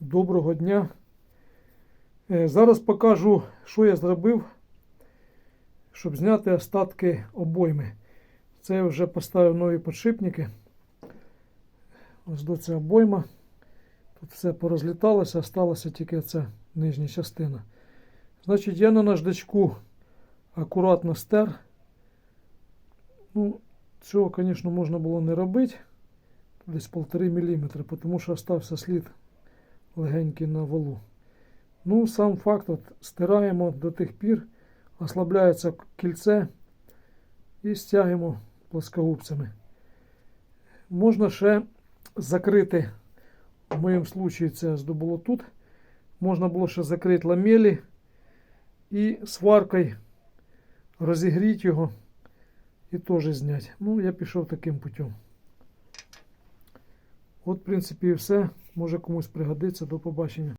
Доброго дня. Е, Зараз покажу, що я зробив, щоб зняти остатки обойми. Це я вже поставив нові підшипники. Ось до ця обойма. Тут все порозліталося, залишилася тільки ця нижня частина. Значить, я на наждачку акуратно стер. Ну, цього, звісно, можна було не робити. Десь 1,5 мм, тому що остався слід легенький на валу. Ну, сам факт, от, стираємо до тих пір, ослабляється кільце і стягуємо плоскогубцями. Можна ще закрити, в моєму случаї це здобуло тут. Можна було ще закрити ламелі і сваркою розігріти його і теж зняти. Ну, я пішов таким путем. От, в принципі, і все. Може комусь пригодиться. До побачення.